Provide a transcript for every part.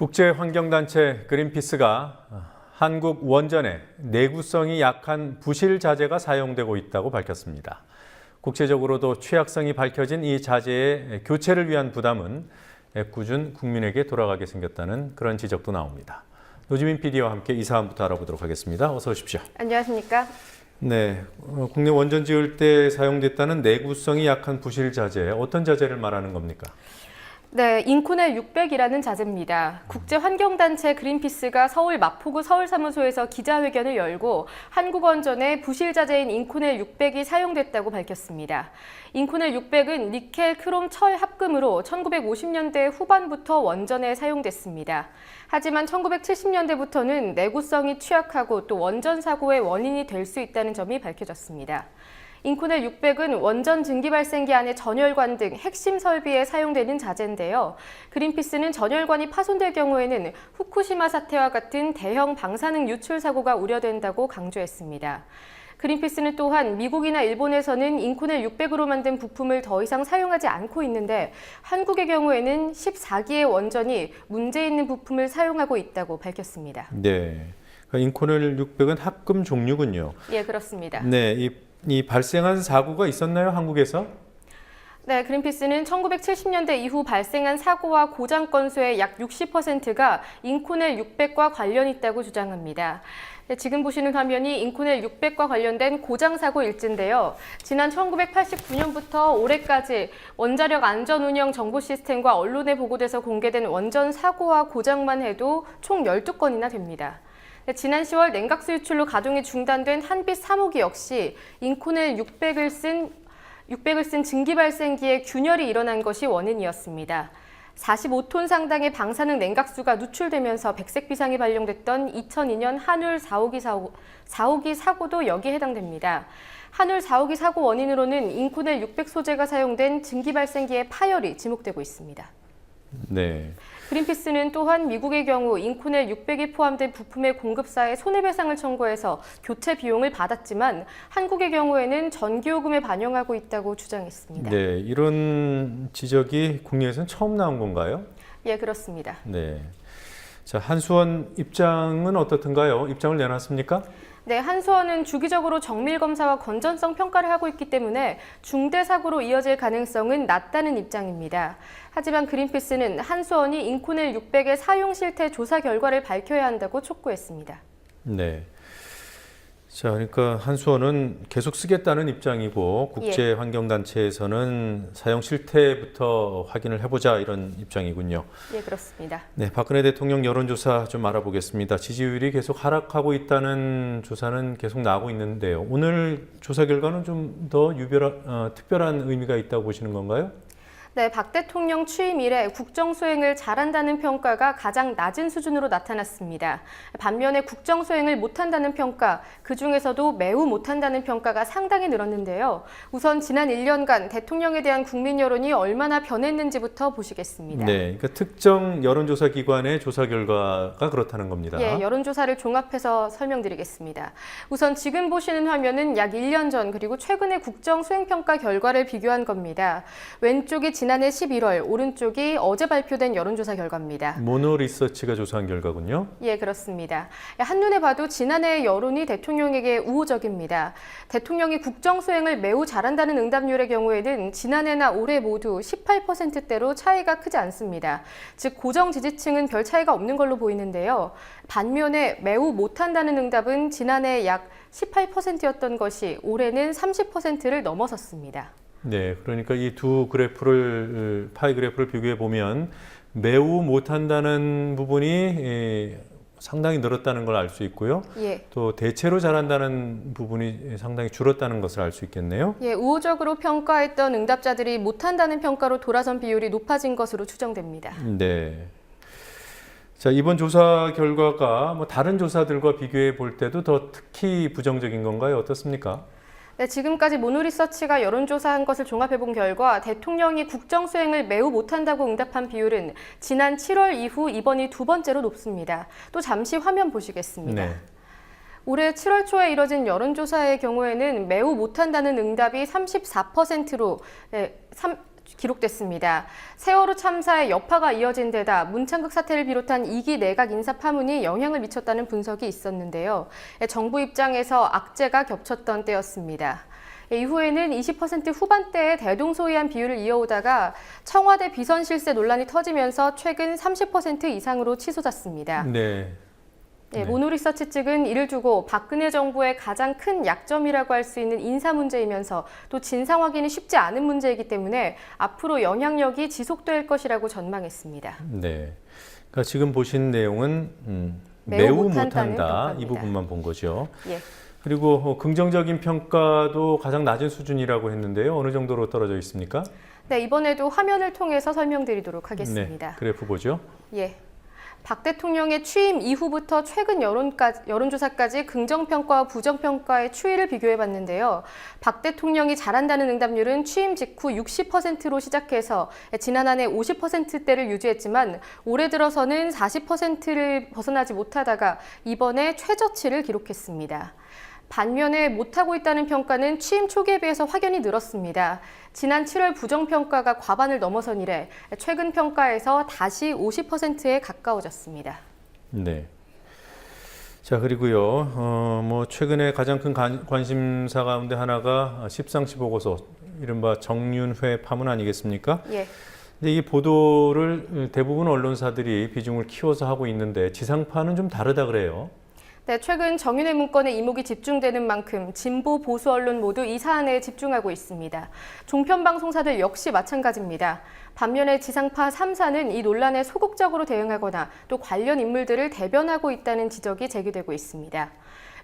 국제환경단체 그린피스가 한국 원전에 내구성이 약한 부실 자재가 사용되고 있다고 밝혔습니다. 국제적으로도 취약성이 밝혀진 이 자재의 교체를 위한 부담은 애꿎은 국민에게 돌아가게 생겼다는 그런 지적도 나옵니다. 노지민 PD와 함께 이 사안부터 알아보도록 하겠습니다. 어서 오십시오. 안녕하십니까? 네, 어, 국내 원전 지을 때 사용됐다는 내구성이 약한 부실 자재, 어떤 자재를 말하는 겁니까? 네, 인코넬 600이라는 자재입니다. 국제환경단체 그린피스가 서울 마포구 서울사무소에서 기자회견을 열고 한국원전에 부실 자재인 인코넬 600이 사용됐다고 밝혔습니다. 인코넬 600은 니켈, 크롬, 철 합금으로 1950년대 후반부터 원전에 사용됐습니다. 하지만 1970년대부터는 내구성이 취약하고 또 원전 사고의 원인이 될 수 있다는 점이 밝혀졌습니다. 인코넬 600은 원전 증기 발생기 안에 전열관 등 핵심 설비에 사용되는 자재인데요. 그린피스는 전열관이 파손될 경우에는 후쿠시마 사태와 같은 대형 방사능 유출 사고가 우려된다고 강조했습니다. 그린피스는 또한 미국이나 일본에서는 인코넬 600으로 만든 부품을 더 이상 사용하지 않고 있는데 한국의 경우에는 14기의 원전이 문제 있는 부품을 사용하고 있다고 밝혔습니다. 네, 인코넬 600은 합금 종류군요. 예, 그렇습니다. 네, 이, 이 발생한 사고가 있었나요, 한국에서? 네, 그린피스는 1970년대 이후 발생한 사고와 고장 건수의 약 60%가 인코넬 600과 관련 있다고 주장합니다. 네, 지금 보시는 화면이 인코넬 600과 관련된 고장 사고 일지인데요. 지난 1989년부터 올해까지 원자력 안전 운영 정보 시스템과 언론에 보고돼서 공개된 원전 사고와 고장만 해도 총 12건이나 됩니다. 네, 지난 10월 냉각수 유출로 가동이 중단된 한빛 3호기 역시 인코넬 600을 쓴 600을 쓴 증기 발생기에 균열이 일어난 것이 원인이었습니다. 45톤 상당의 방사능 냉각수가 누출되면서 백색 비상이 발령됐던 2002년 한울 4호기 사고, 4호기 사고도 여기에 해당됩니다. 한울 4호기 사고 원인으로는 인코넬 600 소재가 사용된 증기 발생기의 파열이 지목되고 있습니다. 네. 그린피스는 또한 미국의 경우 인코넬 600이 포함된 부품의 공급사에 손해배상을 청구해서 교체 비용을 받았지만 한국의 경우에는 전기요금에 반영하고 있다고 주장했습니다. 네, 이런 지적이 국내에서는 처음 나온 건가요? 예, 그렇습니다. 네. 자, 한수원 입장은 어떻든가요? 입장을 내놨습니까? 네, 한수원은 주기적으로 정밀 검사와 건전성 평가를 하고 있기 때문에 중대 사고로 이어질 가능성은 낮다는 입장입니다. 하지만 그린피스는 한수원이 인코넬 600의 사용 실태 조사 결과를 밝혀야 한다고 촉구했습니다. 네. 자, 그러니까 한수원은 계속 쓰겠다는 입장이고 국제 환경 단체에서는 사용 실태부터 확인을 해보자 이런 입장이군요. 예, 그렇습니다. 네, 박근혜 대통령 여론조사 좀 알아보겠습니다. 지지율이 계속 하락하고 있다는 조사는 계속 나오고 있는데요. 오늘 조사 결과는 좀 더 유별한, 어, 특별한 의미가 있다고 보시는 건가요? 네, 박 대통령 취임 이래 국정 수행을 잘한다는 평가가 가장 낮은 수준으로 나타났습니다. 반면에 국정 수행을 못한다는 평가, 그 중에서도 매우 못한다는 평가가 상당히 늘었는데요. 우선 지난 1년간 대통령에 대한 국민 여론이 얼마나 변했는지부터 보시겠습니다. 네, 그러니까 특정 여론조사 기관의 조사 결과가 그렇다는 겁니다. 예, 여론조사를 종합해서 설명드리겠습니다. 우선 지금 보시는 화면은 약 1년 전 그리고 최근의 국정 수행평가 결과를 비교한 겁니다. 왼쪽이 지난해 11월, 오른쪽이 어제 발표된 여론조사 결과입니다. 모노 리서치가 조사한 결과군요. 예, 그렇습니다. 한눈에 봐도 지난해 여론이 대통령에게 우호적입니다. 대통령이 국정 수행을 매우 잘한다는 응답률의 경우에는 지난해나 올해 모두 18%대로 차이가 크지 않습니다. 즉 고정 지지층은 별 차이가 없는 걸로 보이는데요. 반면에 매우 못한다는 응답은 지난해 약 18%였던 것이 올해는 30%를 넘어섰습니다. 네, 그러니까 이 두 그래프를 파이 그래프를 비교해 보면 매우 못한다는 부분이 예, 상당히 늘었다는 걸 알 수 있고요. 예. 또 대체로 잘한다는 부분이 상당히 줄었다는 것을 알 수 있겠네요. 예, 우호적으로 평가했던 응답자들이 못한다는 평가로 돌아선 비율이 높아진 것으로 추정됩니다. 네. 자, 이번 조사 결과가 뭐 다른 조사들과 비교해 볼 때도 더 특히 부정적인 건가요? 어떻습니까? 네, 지금까지 모노리서치가 여론조사한 것을 종합해본 결과 대통령이 국정 수행을 매우 못한다고 응답한 비율은 지난 7월 이후 이번이 두 번째로 높습니다. 또 잠시 화면 보시겠습니다. 네. 올해 7월 초에 이뤄진 여론조사의 경우에는 매우 못한다는 응답이 34%로 네, 3, 기록됐습니다. 세월호 참사의 여파가 이어진 데다 문창극 사태를 비롯한 이기 내각 인사 파문이 영향을 미쳤다는 분석이 있었는데요. 정부 입장에서 악재가 겹쳤던 때였습니다. 이후에는 20% 후반대에 대동소이한 비율을 이어오다가 청와대 비선 실세 논란이 터지면서 최근 30% 이상으로 치솟았습니다. 네. 네, 네. 모노리서치 측은 이를 두고 박근혜 정부의 가장 큰 약점이라고 할 수 있는 인사 문제이면서 또 진상 확인이 쉽지 않은 문제이기 때문에 앞으로 영향력이 지속될 것이라고 전망했습니다. 네. 그러니까 지금 보신 내용은 음, 매우 매우, 못한다 이. 부분만 본 거죠. 예. 그리고 어, 긍정적인 평가도 가장 낮은 수준이라고 했는데요. 어느 정도로 떨어져 있습니까? 네, 이번에도 화면을 통해서 설명드리도록 하겠습니다. 네, 그래프 보죠. 예. 박 대통령의 취임 이후부터 최근 여론까지, 여론조사까지 긍정평가와 부정평가의 추이를 비교해 봤는데요. 박 대통령이 잘한다는 응답률은 취임 직후 60%로 시작해서 지난 한 해 50%대를 유지했지만 올해 들어서는 40%를 벗어나지 못하다가 이번에 최저치를 기록했습니다. 반면에 못하고 있다는 평가는 취임 초기에 비해서 확연히 늘었습니다. 지난 7월 부정평가가 과반을 넘어선 이래 최근 평가에서 다시 50%에 가까워졌습니다. 네. 자 그리고요, 어, 뭐 최근에 가장 큰 관- 관심사 가운데 하나가 십상시 보고서, 이른바 정윤회 파문 아니겠습니까? 예. 근데 이 보도를 대부분 언론사들이 비중을 키워서 하고 있는데 지상파는 좀 다르다 그래요. 네, 최근 정윤회 문건에 이목이 집중되는 만큼 진보 보수 언론 모두 이 사안에 집중하고 있습니다. 종편 방송사들 역시 마찬가지입니다. 반면에 지상파 3사는 이 논란에 소극적으로 대응하거나 또 관련 인물들을 대변하고 있다는 지적이 제기되고 있습니다.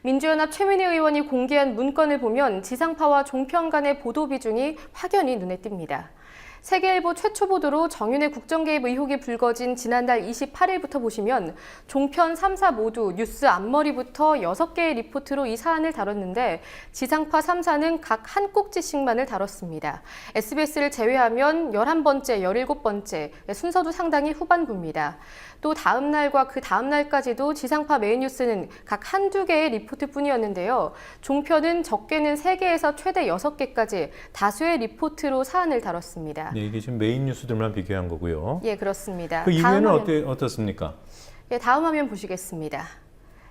민주연합 최민희 의원이 공개한 문건을 보면 지상파와 종편 간의 보도 비중이 확연히 눈에 띕니다. 세계일보 최초 보도로 정윤의 국정개입 의혹이 불거진 지난달 28일부터 보시면 종편 3사 모두 뉴스 앞머리부터 6개의 리포트로 이 사안을 다뤘는데 지상파 3사는 각 한 꼭지씩만을 다뤘습니다. SBS를 제외하면 11번째, 17번째, 순서도 상당히 후반부입니다. 또 다음 날과 그 다음 날까지도 지상파 메인 뉴스는 각 한두 개의 리포트뿐이었는데요. 종편은 적게는 3개에서 최대 6개까지 다수의 리포트로 사안을 다뤘습니다. 네, 이게 지금 메인 뉴스들만 비교한 거고요. 예, 그렇습니다. 그 이후에는 화면- 어때, 어떻습니까? 예, 다음 화면 보시겠습니다.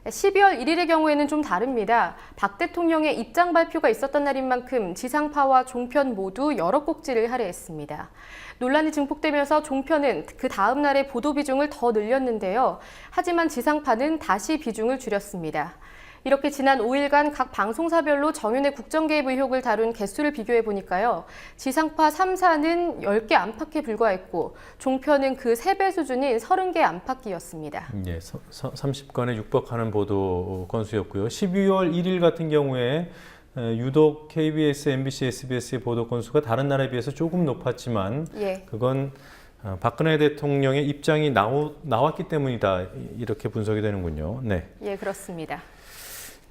12월 1일의 경우에는 좀 다릅니다. 박 대통령의 입장 발표가 있었던 날인 만큼 지상파와 종편 모두 여러 꼭지를 할애했습니다. 논란이 증폭되면서 종편은 그 다음 날의 보도 비중을 더 늘렸는데요. 하지만 지상파는 다시 비중을 줄였습니다. 이렇게 지난 5일간 각 방송사별로 정윤의 국정개입 의혹을 다룬 개수를 비교해 보니까요. 지상파 3사는 10개 안팎에 불과했고 종편은 그 3배 수준인 30개 안팎이었습니다. 예, 30건에 육박하는 보도 건수였고요. 12월 1일 같은 경우에 에, 유독 KBS, MBC, SBS의 보도 건수가 다른 나라에 비해서 조금 높았지만 예. 그건 어, 박근혜 대통령의 입장이 나오, 나왔기 때문이다 이렇게 분석이 되는군요. 네. 예, 그렇습니다.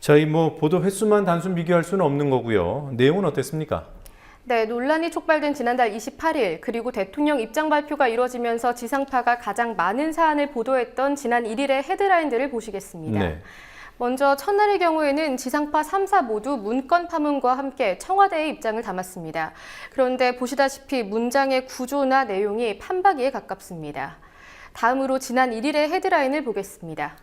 저희 뭐 보도 횟수만 단순 비교할 수는 없는 거고요. 내용은 어땠습니까? 네, 논란이 촉발된 지난달 28일 그리고 대통령 입장 발표가 이뤄지면서 지상파가 가장 많은 사안을 보도했던 지난 1일의 헤드라인들을 보시겠습니다. 네. 먼저 첫날의 경우에는 지상파 3사 모두 문건 파문과 함께 청와대의 입장을 담았습니다. 그런데 보시다시피 문장의 구조나 내용이 판박이에 가깝습니다. 다음으로 지난 1일의 헤드라인을 보겠습니다.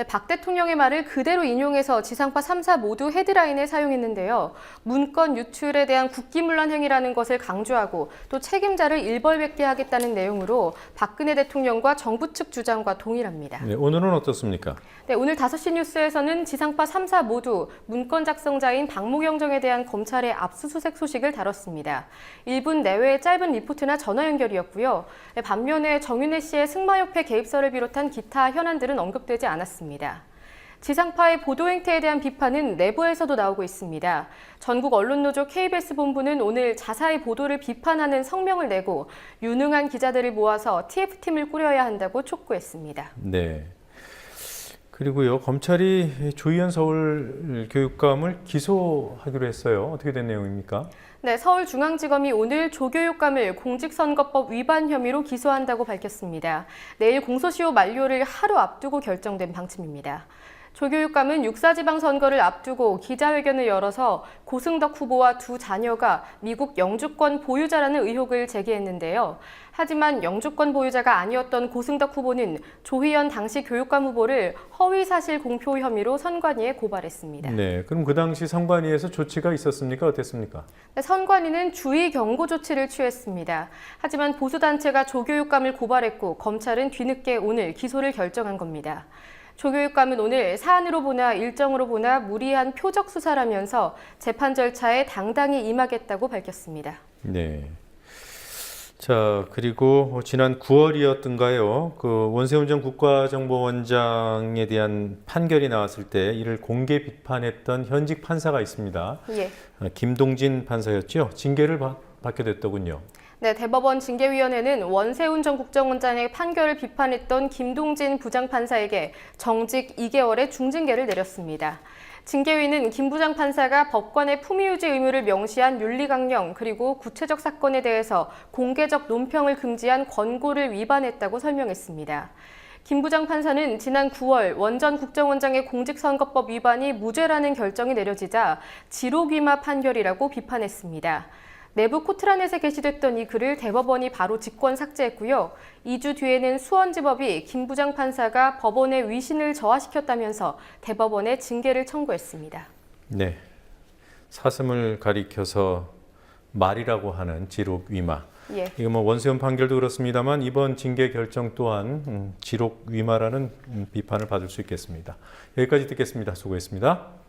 네, 박 대통령의 말을 그대로 인용해서 지상파 3사 모두 헤드라인에 사용했는데요. 문건 유출에 대한 국기문란 행위라는 것을 강조하고 또 책임자를 일벌백계 하겠다는 내용으로 박근혜 대통령과 정부 측 주장과 동일합니다. 네, 오늘은 어떻습니까? 네, 오늘 5시 뉴스에서는 지상파 3사 모두 문건 작성자인 박모경정에 대한 검찰의 압수수색 소식을 다뤘습니다. 1분 내외의 짧은 리포트나 전화 연결이었고요. 네, 반면에 정윤혜 씨의 승마협회 개입설을 비롯한 기타 현안들은 언급되지 않았습니다. 지상파의 보도 행태에 대한 비판은 내부에서도 나오고 있습니다. 전국 언론노조 KBS 본부는 오늘 자사의 보도를 비판하는 성명을 내고 유능한 기자들을 모아서 TF팀을 꾸려야 한다고 촉구했습니다. 네. 그리고요, 검찰이 조희연 서울 교육감을 기소하기로 했어요. 어떻게 된 내용입니까? 네, 서울중앙지검이 오늘 조교육감을 공직선거법 위반 혐의로 기소한다고 밝혔습니다. 내일 공소시효 만료를 하루 앞두고 결정된 방침입니다. 조교육감은 육사지방선거를 앞두고 기자회견을 열어서 고승덕 후보와 두 자녀가 미국 영주권 보유자라는 의혹을 제기했는데요. 하지만 영주권 보유자가 아니었던 고승덕 후보는 조희연 당시 교육감 후보를 허위사실 공표 혐의로 선관위에 고발했습니다. 네, 그럼 그 당시 선관위에서 조치가 있었습니까? 어땠습니까? 네, 선관위는 주의 경고 조치를 취했습니다. 하지만 보수단체가 조교육감을 고발했고 검찰은 뒤늦게 오늘 기소를 결정한 겁니다. 조교육감은 오늘 사안으로 보나 일정으로 보나 무리한 표적 수사라면서 재판 절차에 당당히 임하겠다고 밝혔습니다. 네. 자, 그리고 지난 9월이었던가요? 그 원세훈 전 국가정보원장에 대한 판결이 나왔을 때 이를 공개 비판했던 현직 판사가 있습니다. 예. 아, 김동진 판사였죠. 징계를 받, 받게 됐더군요. 네, 대법원 징계위원회는 원세훈 전 국정원장의 판결을 비판했던 김동진 부장판사에게 정직 2개월의 중징계를 내렸습니다. 징계위는 김 부장 판사가 법관의 품위유지 의무를 명시한 윤리강령 그리고 구체적 사건에 대해서 공개적 논평을 금지한 권고를 위반했다고 설명했습니다. 김 부장 판사는 지난 9월 원전 국정원장의 공직선거법 위반이 무죄라는 결정이 내려지자 지록위마 판결이라고 비판했습니다. 내부 코트라넷에 게시됐던 이 글을 대법원이 바로 직권 삭제했고요. 2주 뒤에는 수원지법이 김 부장 판사가 법원의 위신을 저하시켰다면서 대법원에 징계를 청구했습니다. 네. 사슴을 가리켜서 말이라고 하는 지록 위마. 예. 이거 뭐 원세훈 판결도 그렇습니다만 이번 징계 결정 또한 음, 지록 위마라는 음, 비판을 받을 수 있겠습니다. 여기까지 듣겠습니다. 수고했습니다.